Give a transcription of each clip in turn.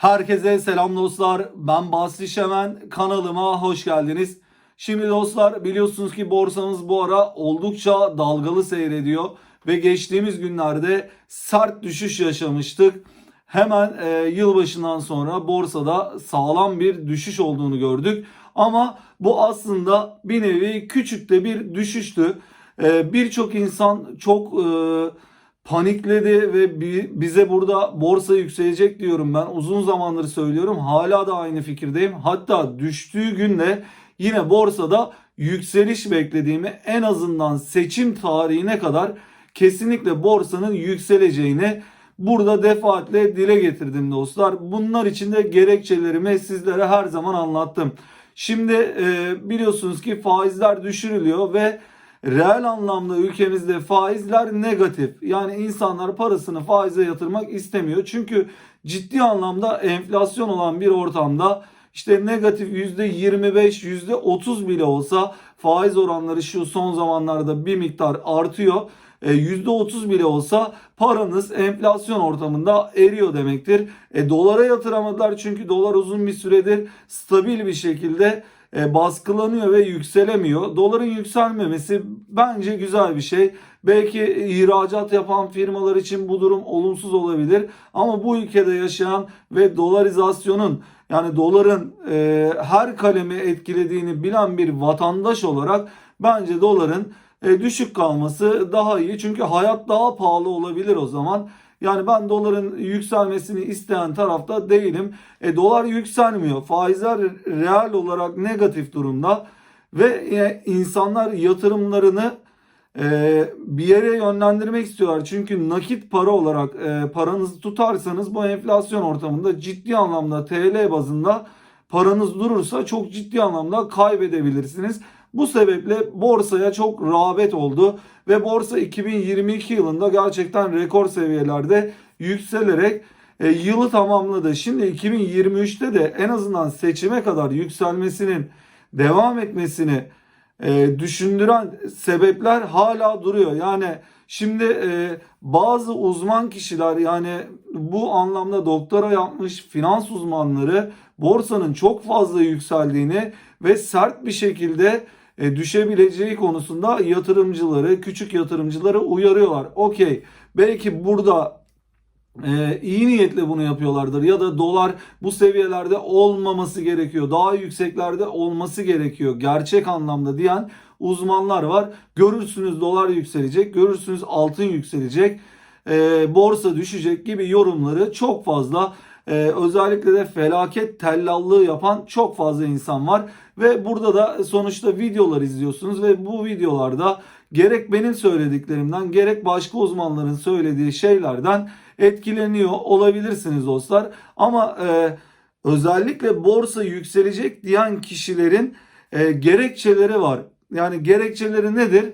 Herkese selam dostlar. Ben Basri Şemen. Kanalıma hoş geldiniz. Şimdi dostlar biliyorsunuz ki borsamız bu ara oldukça dalgalı seyrediyor. Ve geçtiğimiz günlerde sert düşüş yaşamıştık. Hemen e, yılbaşından sonra borsada sağlam bir düşüş olduğunu gördük. Ama bu aslında bir nevi küçük de bir düşüştü. E, Birçok insan çok... E, panikledi ve bi- bize burada borsa yükselecek diyorum ben. Uzun zamandır söylüyorum. Hala da aynı fikirdeyim. Hatta düştüğü günde yine borsada yükseliş beklediğimi en azından seçim tarihine kadar kesinlikle borsanın yükseleceğini burada defaatle dile getirdim dostlar. Bunlar için de gerekçelerimi sizlere her zaman anlattım. Şimdi e, biliyorsunuz ki faizler düşürülüyor ve reel anlamda ülkemizde faizler negatif. Yani insanlar parasını faize yatırmak istemiyor. Çünkü ciddi anlamda enflasyon olan bir ortamda işte negatif %25, %30 bile olsa faiz oranları şu son zamanlarda bir miktar artıyor. E, %30 bile olsa paranız enflasyon ortamında eriyor demektir. E, dolara yatıramadılar çünkü dolar uzun bir süredir stabil bir şekilde e, baskılanıyor ve yükselemiyor. Doların yükselmemesi bence güzel bir şey. Belki ihracat yapan firmalar için bu durum olumsuz olabilir. Ama bu ülkede yaşayan ve dolarizasyonun yani doların e, her kalemi etkilediğini bilen bir vatandaş olarak bence doların e, düşük kalması daha iyi. Çünkü hayat daha pahalı olabilir o zaman. Yani ben doların yükselmesini isteyen tarafta değilim. E, dolar yükselmiyor. Faizler reel olarak negatif durumda. Ve e, insanlar yatırımlarını e, bir yere yönlendirmek istiyorlar. Çünkü nakit para olarak e, paranızı tutarsanız bu enflasyon ortamında ciddi anlamda TL bazında paranız durursa çok ciddi anlamda kaybedebilirsiniz. Bu sebeple borsaya çok rağbet oldu ve borsa 2022 yılında gerçekten rekor seviyelerde yükselerek e, yılı tamamladı. Şimdi 2023'te de en azından seçime kadar yükselmesinin devam etmesini e, düşündüren sebepler hala duruyor. Yani şimdi e, bazı uzman kişiler yani bu anlamda doktora yapmış finans uzmanları borsanın çok fazla yükseldiğini ve sert bir şekilde düşebileceği konusunda yatırımcıları, küçük yatırımcıları uyarıyorlar. Okey belki burada e, iyi niyetle bunu yapıyorlardır ya da dolar bu seviyelerde olmaması gerekiyor. Daha yükseklerde olması gerekiyor. Gerçek anlamda diyen uzmanlar var. Görürsünüz dolar yükselecek, görürsünüz altın yükselecek, e, borsa düşecek gibi yorumları çok fazla e, özellikle de felaket tellallığı yapan çok fazla insan var. Ve burada da sonuçta videolar izliyorsunuz ve bu videolarda gerek benim söylediklerimden gerek başka uzmanların söylediği şeylerden etkileniyor olabilirsiniz dostlar. Ama e, özellikle borsa yükselecek diyen kişilerin e, gerekçeleri var. Yani gerekçeleri nedir?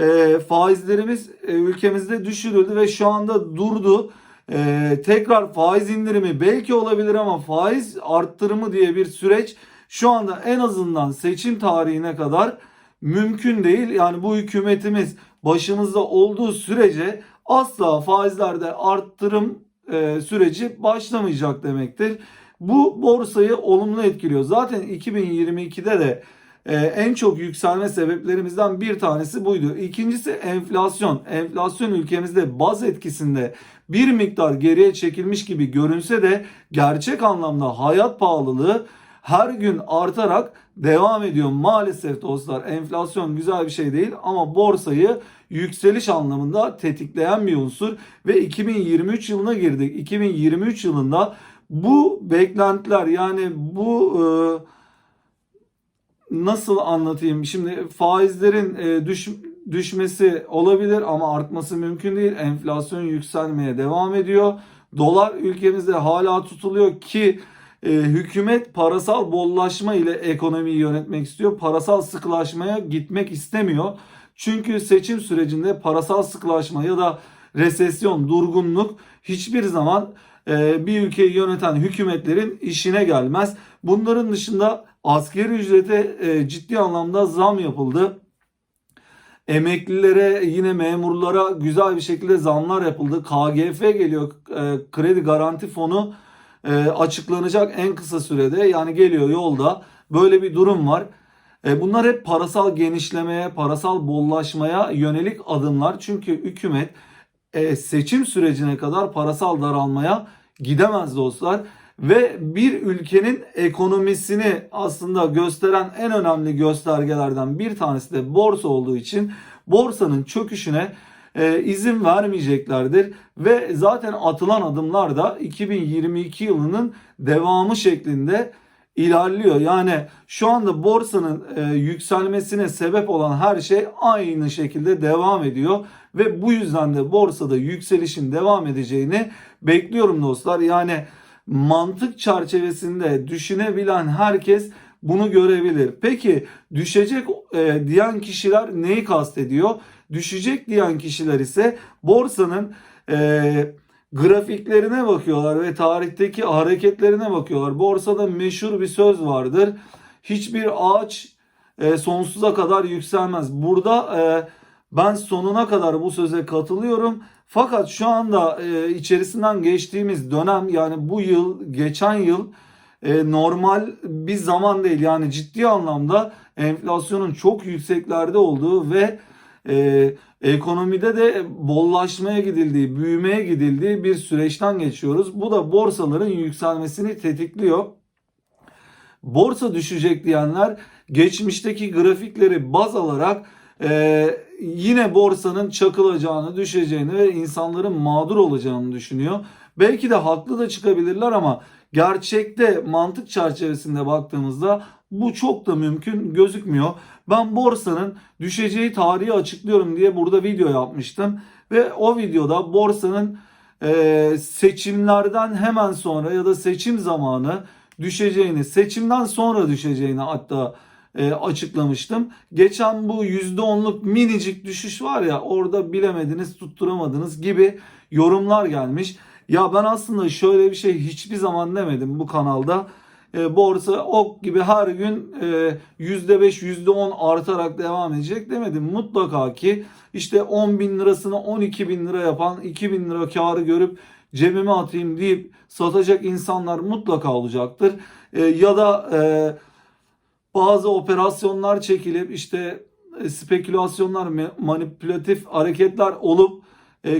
E, faizlerimiz e, ülkemizde düşürüldü ve şu anda durdu. E, tekrar faiz indirimi belki olabilir ama faiz arttırımı diye bir süreç şu anda en azından seçim tarihine kadar mümkün değil. Yani bu hükümetimiz başımızda olduğu sürece asla faizlerde arttırım e, süreci başlamayacak demektir. Bu borsayı olumlu etkiliyor. Zaten 2022'de de e, en çok yükselme sebeplerimizden bir tanesi buydu. İkincisi enflasyon. Enflasyon ülkemizde baz etkisinde bir miktar geriye çekilmiş gibi görünse de gerçek anlamda hayat pahalılığı her gün artarak devam ediyor. Maalesef dostlar enflasyon güzel bir şey değil ama borsayı yükseliş anlamında tetikleyen bir unsur ve 2023 yılına girdik. 2023 yılında bu beklentiler yani bu e, nasıl anlatayım? Şimdi faizlerin e, düş, düşmesi olabilir ama artması mümkün değil. Enflasyon yükselmeye devam ediyor. Dolar ülkemizde hala tutuluyor ki e, hükümet parasal bollaşma ile ekonomiyi yönetmek istiyor. Parasal sıkılaşmaya gitmek istemiyor. Çünkü seçim sürecinde parasal sıkılaşma ya da resesyon, durgunluk hiçbir zaman e, bir ülkeyi yöneten hükümetlerin işine gelmez. Bunların dışında askeri ücrete e, ciddi anlamda zam yapıldı. Emeklilere yine memurlara güzel bir şekilde zamlar yapıldı. KGF geliyor. E, kredi garanti fonu e, açıklanacak en kısa sürede yani geliyor yolda böyle bir durum var. E, bunlar hep parasal genişlemeye, parasal bollaşmaya yönelik adımlar. Çünkü hükümet e, seçim sürecine kadar parasal daralmaya gidemez dostlar. Ve bir ülkenin ekonomisini aslında gösteren en önemli göstergelerden bir tanesi de borsa olduğu için borsanın çöküşüne e, izin vermeyeceklerdir. Ve zaten atılan adımlar da 2022 yılının devamı şeklinde ilerliyor. Yani şu anda borsanın e, yükselmesine sebep olan her şey aynı şekilde devam ediyor ve bu yüzden de borsada yükselişin devam edeceğini bekliyorum dostlar. Yani mantık çerçevesinde düşünebilen herkes bunu görebilir. Peki düşecek e, diyen kişiler neyi kastediyor? Düşecek diyen kişiler ise borsanın e, grafiklerine bakıyorlar ve tarihteki hareketlerine bakıyorlar. Borsada meşhur bir söz vardır. Hiçbir ağaç e, sonsuza kadar yükselmez. Burada e, ben sonuna kadar bu söze katılıyorum. Fakat şu anda e, içerisinden geçtiğimiz dönem yani bu yıl, geçen yıl e, normal bir zaman değil. Yani ciddi anlamda enflasyonun çok yükseklerde olduğu ve e, ekonomide de bollaşmaya gidildiği, büyümeye gidildiği bir süreçten geçiyoruz. Bu da borsaların yükselmesini tetikliyor. Borsa düşecek diyenler geçmişteki grafikleri baz alarak e, yine borsanın çakılacağını, düşeceğini ve insanların mağdur olacağını düşünüyor. Belki de haklı da çıkabilirler ama gerçekte mantık çerçevesinde baktığımızda bu çok da mümkün gözükmüyor. Ben borsanın düşeceği tarihi açıklıyorum diye burada video yapmıştım. Ve o videoda borsanın e, seçimlerden hemen sonra ya da seçim zamanı düşeceğini, seçimden sonra düşeceğini hatta e, açıklamıştım. Geçen bu %10'luk minicik düşüş var ya orada bilemediniz, tutturamadınız gibi yorumlar gelmiş. Ya ben aslında şöyle bir şey hiçbir zaman demedim bu kanalda. E, borsa ok gibi her gün e, %5, %10 artarak devam edecek demedim. Mutlaka ki işte 10 bin lirasını 12 bin lira yapan 2 bin lira karı görüp cebime atayım deyip satacak insanlar mutlaka olacaktır. E, ya da e, bazı operasyonlar çekilip işte spekülasyonlar, manipülatif hareketler olup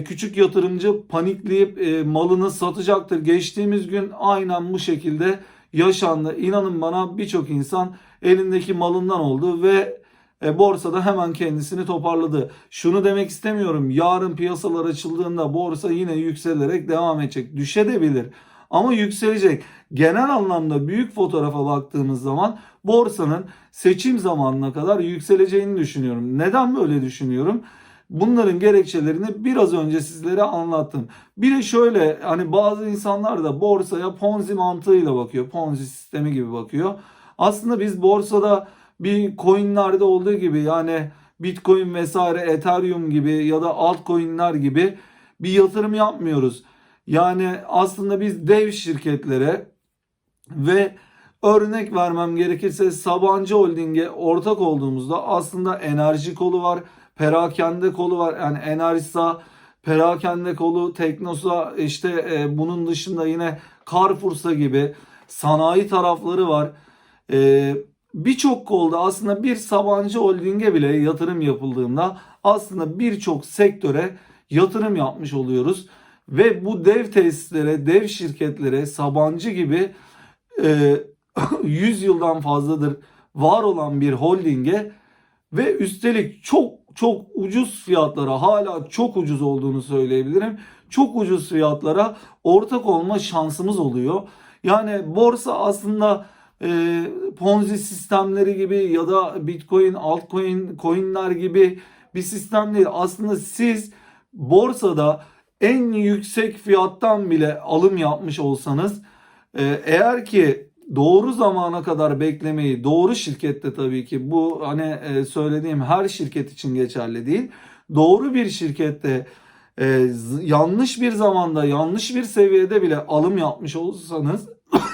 küçük yatırımcı panikleyip malını satacaktır. Geçtiğimiz gün aynen bu şekilde yaşandı. İnanın bana birçok insan elindeki malından oldu ve borsada hemen kendisini toparladı. Şunu demek istemiyorum. Yarın piyasalar açıldığında borsa yine yükselerek devam edecek. Düşebilir ama yükselecek. Genel anlamda büyük fotoğrafa baktığımız zaman borsanın seçim zamanına kadar yükseleceğini düşünüyorum. Neden böyle düşünüyorum? Bunların gerekçelerini biraz önce sizlere anlattım. Bir de şöyle hani bazı insanlar da borsaya Ponzi mantığıyla bakıyor. Ponzi sistemi gibi bakıyor. Aslında biz borsada bir coinlerde olduğu gibi yani Bitcoin vesaire Ethereum gibi ya da altcoin'ler gibi bir yatırım yapmıyoruz. Yani aslında biz dev şirketlere ve örnek vermem gerekirse Sabancı Holding'e ortak olduğumuzda aslında enerji kolu var, perakende kolu var. Yani Enerjisa, perakende kolu, Teknosa işte e, bunun dışında yine Carrefour'sa gibi sanayi tarafları var. E, Birçok kolda aslında bir Sabancı Holding'e bile yatırım yapıldığında aslında birçok sektöre yatırım yapmış oluyoruz. Ve bu dev tesislere, dev şirketlere, Sabancı gibi e, 100 yıldan fazladır var olan bir holdinge ve üstelik çok çok ucuz fiyatlara hala çok ucuz olduğunu söyleyebilirim. Çok ucuz fiyatlara ortak olma şansımız oluyor. Yani borsa aslında e, Ponzi sistemleri gibi ya da Bitcoin, altcoin, coinler gibi bir sistem değil. Aslında siz borsada en yüksek fiyattan bile alım yapmış olsanız e, eğer ki doğru zamana kadar beklemeyi doğru şirkette tabii ki bu hani e, söylediğim her şirket için geçerli değil. Doğru bir şirkette e, yanlış bir zamanda yanlış bir seviyede bile alım yapmış olsanız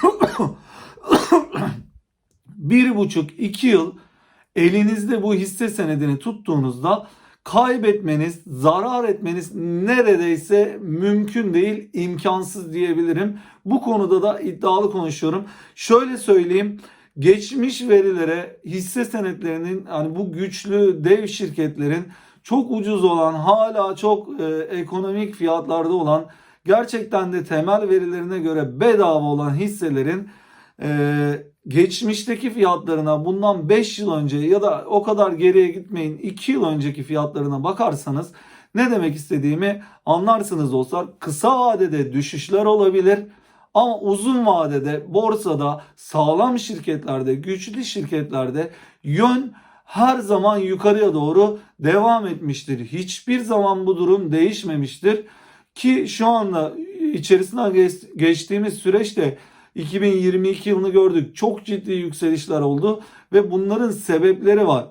bir buçuk iki yıl elinizde bu hisse senedini tuttuğunuzda kaybetmeniz, zarar etmeniz neredeyse mümkün değil, imkansız diyebilirim. Bu konuda da iddialı konuşuyorum. Şöyle söyleyeyim. Geçmiş verilere hisse senetlerinin hani bu güçlü dev şirketlerin çok ucuz olan hala çok e, ekonomik fiyatlarda olan gerçekten de temel verilerine göre bedava olan hisselerin e, geçmişteki fiyatlarına bundan 5 yıl önce ya da o kadar geriye gitmeyin 2 yıl önceki fiyatlarına bakarsanız ne demek istediğimi anlarsınız dostlar. Kısa vadede düşüşler olabilir ama uzun vadede borsada sağlam şirketlerde, güçlü şirketlerde yön her zaman yukarıya doğru devam etmiştir. Hiçbir zaman bu durum değişmemiştir. Ki şu anda içerisinden geç- geçtiğimiz süreçte 2022 yılını gördük. Çok ciddi yükselişler oldu ve bunların sebepleri var.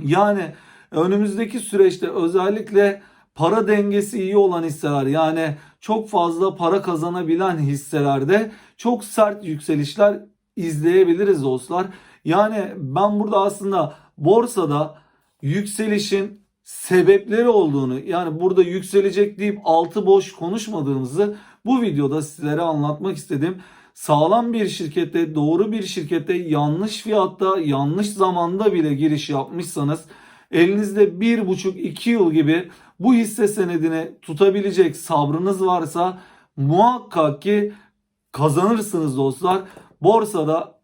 Yani önümüzdeki süreçte özellikle para dengesi iyi olan hisseler yani çok fazla para kazanabilen hisselerde çok sert yükselişler izleyebiliriz dostlar. Yani ben burada aslında borsada yükselişin sebepleri olduğunu yani burada yükselecek deyip altı boş konuşmadığımızı bu videoda sizlere anlatmak istedim. Sağlam bir şirkette, doğru bir şirkette yanlış fiyatta, yanlış zamanda bile giriş yapmışsanız elinizde bir buçuk iki yıl gibi bu hisse senedini tutabilecek sabrınız varsa muhakkak ki kazanırsınız dostlar. Borsada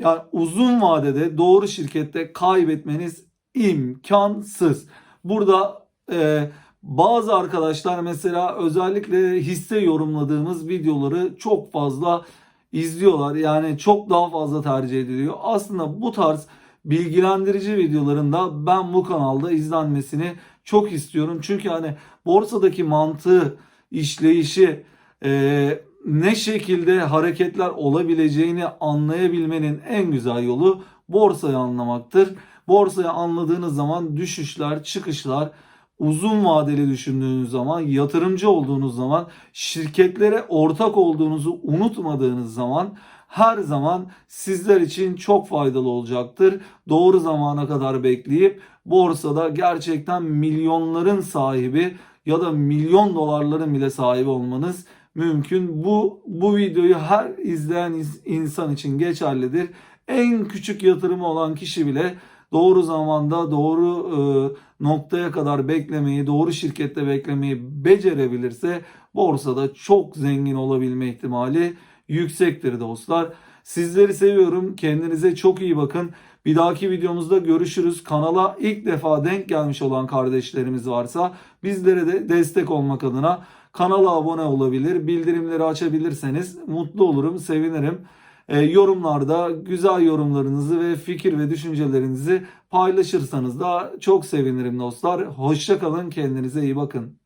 yani uzun vadede doğru şirkette kaybetmeniz imkansız. Burada e, bazı arkadaşlar mesela özellikle hisse yorumladığımız videoları çok fazla izliyorlar. Yani çok daha fazla tercih ediliyor. Aslında bu tarz bilgilendirici videolarında ben bu kanalda izlenmesini çok istiyorum. Çünkü hani borsadaki mantığı, işleyişi, e, ne şekilde hareketler olabileceğini anlayabilmenin en güzel yolu borsayı anlamaktır. Borsayı anladığınız zaman düşüşler, çıkışlar, uzun vadeli düşündüğünüz zaman, yatırımcı olduğunuz zaman, şirketlere ortak olduğunuzu unutmadığınız zaman her zaman sizler için çok faydalı olacaktır. Doğru zamana kadar bekleyip borsada gerçekten milyonların sahibi ya da milyon dolarların bile sahibi olmanız mümkün. Bu bu videoyu her izleyen ins- insan için geçerlidir. En küçük yatırımı olan kişi bile doğru zamanda doğru e, noktaya kadar beklemeyi, doğru şirkette beklemeyi becerebilirse borsada çok zengin olabilme ihtimali yüksektir dostlar. Sizleri seviyorum. Kendinize çok iyi bakın. Bir dahaki videomuzda görüşürüz. Kanala ilk defa denk gelmiş olan kardeşlerimiz varsa bizlere de destek olmak adına kanala abone olabilir, bildirimleri açabilirseniz mutlu olurum, sevinirim. E, yorumlarda güzel yorumlarınızı ve fikir ve düşüncelerinizi paylaşırsanız da çok sevinirim dostlar. Hoşça kalın, kendinize iyi bakın.